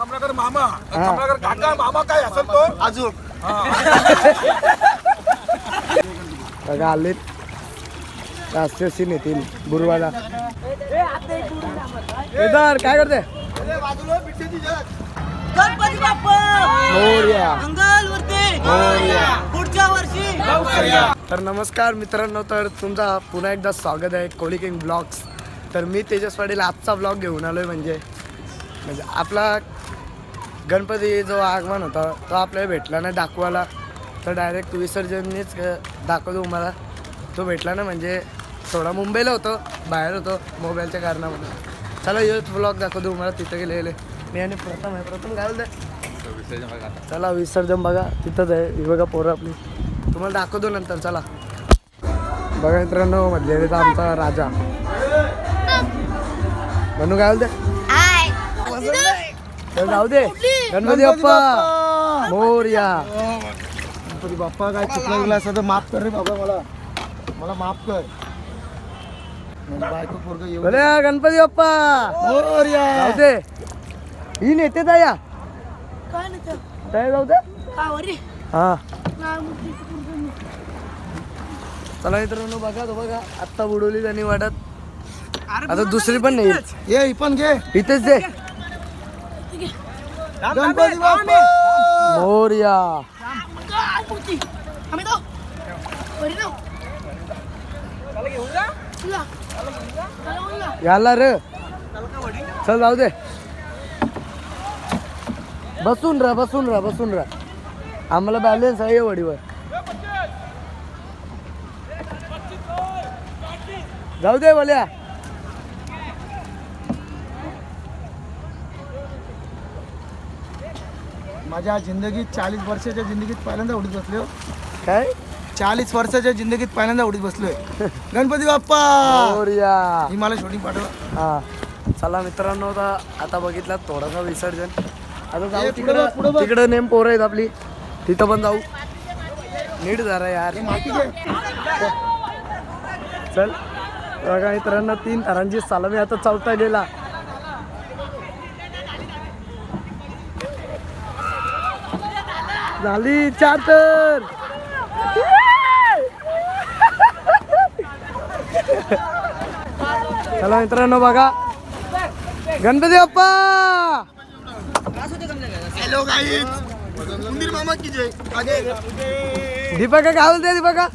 कमलाकर मामा कमलाकर काका मामा काय असेल तो? अजून. बघा आले राष्ट्रीय सीन येतील गुरुवाला केदार काय करते? गणपती पुढच्या वर्षी! तर नमस्कार मित्रांनो तर तुमचा पुन्हा एकदा स्वागत आहे कोळी किंग ब्लॉग्स. तर मी तेजस पाटील आजचा ब्लॉग घेऊन आलो आहे म्हणजे म्हणजे आपला गणपती जो आगमन होता तो आपल्याला भेटला नाही दाखवायला. तर डायरेक्ट विसर्जननीच दाखवतो तुम्हाला. तो भेटला ना म्हणजे थोडा मुंबईला होतो बाहेर होतो मोबाईलच्या कारणामध्ये चला युथ ब्लॉग दाखवतो तुम्हाला तिथं गेले गेले मी आणि प्रथम आहे प्रथम काय बोलते चला विसर्जन बघा तिथंच आहे ही बघा पोरं आपली. तुम्हाला दाखवतो नंतर चला. बघा मित्रांनो मधल्या आमचा राजा. म्हणू काय बोलते तर जाऊ दे. गणपती बाप्पा. मोरया. गणपती बाप्पा काय चुकलं गेलं असं तर माफ कर रे बाबा मला. मला माफ कर. बायको पोरग येऊ गणपती बाप्पा. मोरया. जाऊ दे. ही नेते या काय नाही तर. काय जाऊ दे? हा? चला मित्रांनो बघा तो बघा. आत्ता बुडवली त्यांनी वाटत आता दुसरी पण नाही. ये ही पण घे. इथेच दे. गणपती बाप्पा! मोरया. याला रे. चल जाऊ दे. बसून राहा बसून राहा बसून राहा. आम्हाला बॅलन्स आहे वडीवर. जाऊ दे बोल्या माझ्या जिंदगीत चाळीस वर्षाच्या जिंदगीत पहिल्यांदा उडीत बसलो काय? चाळीस वर्षाच्या जिंदगीत पहिल्यांदा उडीत बसलोय गणपती बाप्पा! मोरया! ही मला शूटिंग पाठवा. हा. चला मित्रांनो आता आता बघितला थोडासा विसर्जन. आता ए, जाऊ पुढं बघ, पुढं तिकडं बघ. तिकडं नेम पोरं आहेत आपली. तिथं पण जाऊ. नीट जरा यार. माती घे. चल. बघा मित्रांनो तीन थरांची सालामी आता चौथा गेला झाली चार तर चला मित्रांनो बघा गणपती बाप्पा हॅलो गाईज मंदिर मामा की जय दीपका काय बोलते दीपका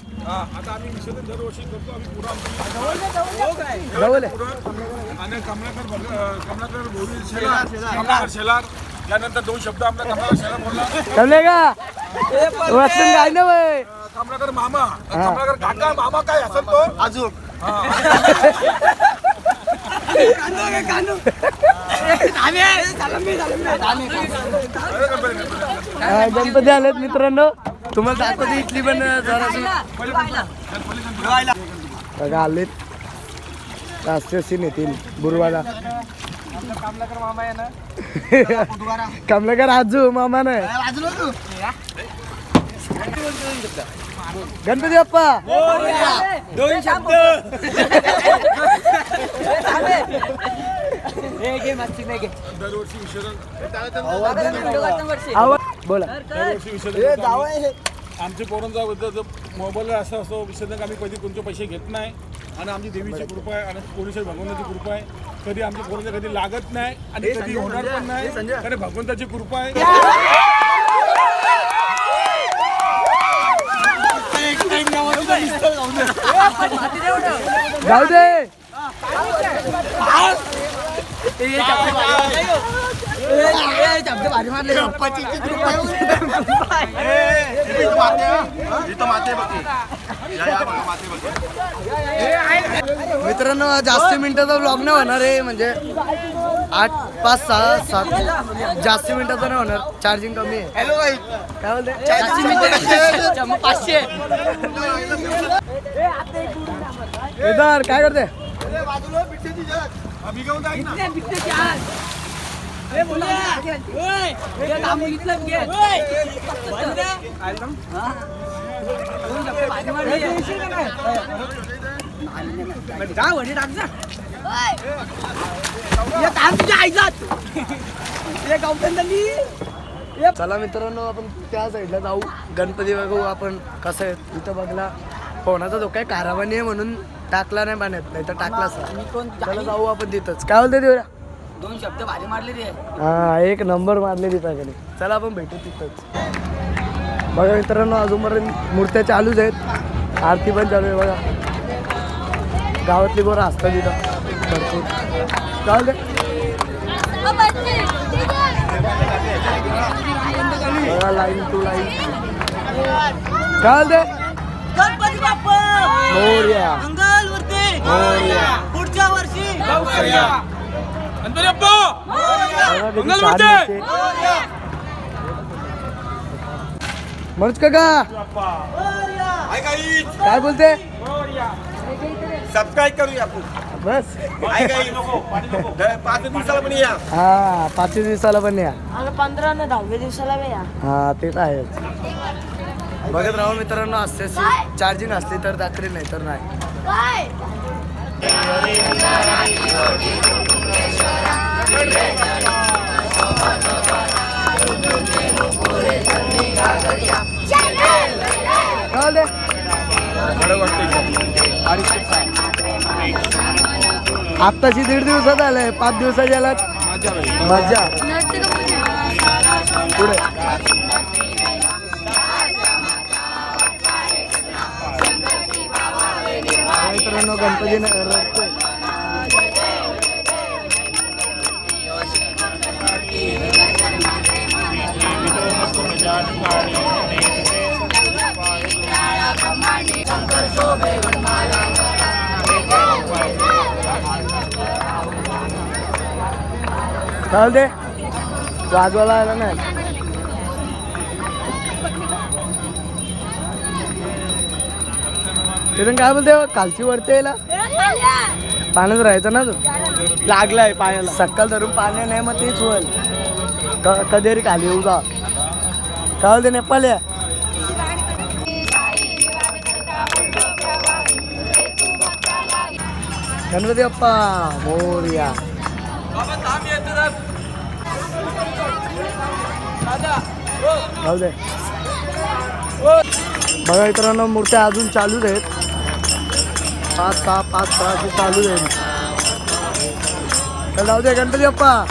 कमलाकर कमलाकर शेलार त्यानंतर दोन शब्द आपला कमलाकर शेलार बोलला. जमले का? वाचून काय ना वय. कमलाकर मामा कमलाकर काका मामा काय असेल तो? अजून गणपती. हा, आलेत मित्रांनो. तुम्हाला दाखवते इथली पण बघा आलेत. राष्ट्रीय सीन येतील गुरुवाला कमलाकर आजू मामा नाही. गणपती बाप्पा. दरवर्षी विसर्जन. आवाज बोला. दरवर्षी विसर्जन पोरांचा मोबाईलला असं असं विसर्जन आम्ही कधी कोणते पैसे घेत नाही. आणि आमची देवीची कृपा आहे आणि पोलीस भगवंताची कृपा आहे. कधी आमच्या पोरांचा कधी लागत नाही आणि कधी होणार पण नाही. कारण भगवंताची कृपा आहे. जाऊ दे. मित्रांनो जास्त मिनिटाचा ब्लॉग नाही होणार आहे म्हणजे आठ पाच सहा सात. जास्त मिनिटाचा नाही होणार चार्जिंग कमी आहे. हॅलो काय बोलते? पाचशे काय करते? जा वडी जा. तुझ्या चला मित्रांनो आपण त्या साईडला जाऊ. गणपती बघू आपण कसं आहे. इथं बघला फोनाचा धोका आहे कारावानी आहे म्हणून टाकला नाही पाण्यात नाही तर टाकला जाऊ आपण तिथंच. काय बोलते देऊया दोन शब्द भारी मारले रे. हा एक नंबर मारले तिथं चला आपण भेटू तिथंच. बघा मित्रांनो अजूनपर्यंत मूर्त्या चालूच आहेत. आरती पण चालू आहे बघा. गावातली बरं असतात तिथं. भरपूर. चालू दे बघा लाईन टू लाईन चाल दे गणपती बाप्पा! मोरया. मंगल मूर्ती! मोरया. पुढच्या वर्षी! बाप्पा मनोज काका! काय बोलते? सबस्क्राईब करूया आपण. बस. पाच दिवसाला पण या. हा पाच दिवसाला पण या. पंधरा न दहाव्या दिवसाला हा ते तर आहेच. बघत राहा मित्रांनो असते चार्जिंग असते तर दाखली नाही तर नाही. आत्ताची दीड दिवसात आलंय पाच दिवसाच्या याला मजा पुढे. मित्रांनो गणपती रडतोय. चाल दे वाजवायला आला नाही तिथून काय बोलते? कालची वरती यायला पाण्यात राहायचं ना तू? लागलाय पाण्याला. सकाळ धरून पाण्या नाही मग तेच होईल. क- कधीतरी खाली येऊ जा. काय बोलते नेपाळ या? गणपती बाप्पा मोरया जाऊ दे. बघा मित्रांनो मूर्त्या अजून चालूच आहेत. पाच सहा पाच सहा असे चालूच आहेत. तर जाऊ दे गणपती बाप्पा.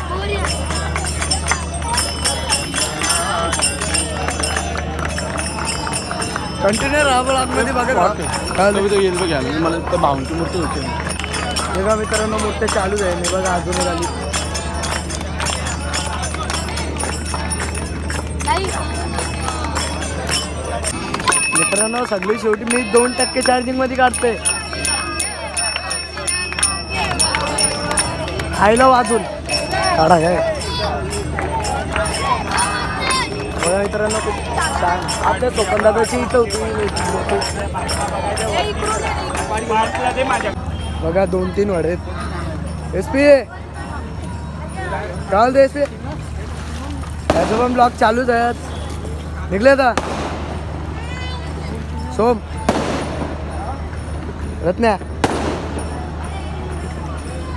कंटिन्यू राहा पण आतमध्ये राहा. काय झालं? मला तर भाऊंची मूर्ती होती. बघा मित्रांनो मूर्त्या चालूच आहे मी बघा अजून आली. मित्रांनो सगळी शेवटी मी दोन टक्के चार्जिंगमध्ये काढते खायला वाजून काढा काय बघा मित्रांनो खूप छान. आपल्या चोपनदादाची इथं होती. बघा दोन तीन वडेत एस पी काय एस पी त्याचं पण ब्लॉग चालूच आहेत निघले आता? सोम. रत्न्या.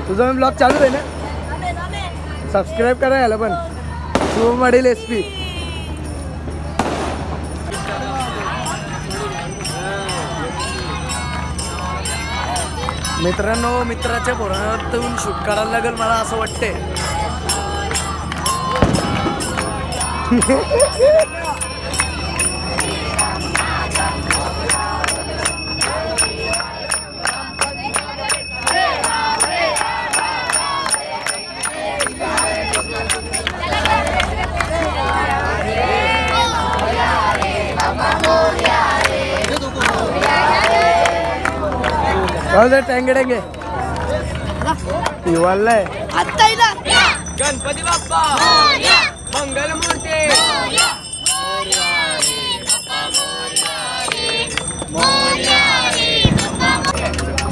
तुझा ब्लॉग चालू आहे ना? सबस्क्राईब करा याला पण. शुभम वाढेल एस पी मित्रांनो मित्राच्या पोरातून शूट करायला लागेल मला असं वाटते काय टँगे टँगे. येईल गणपती बाप्पा. मंगल मूर्ती.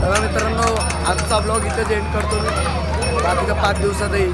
तर मित्रांनो आजचा ब्लॉग इथेच एंड करतो मी. बाकीचा पाच दिवसात येईल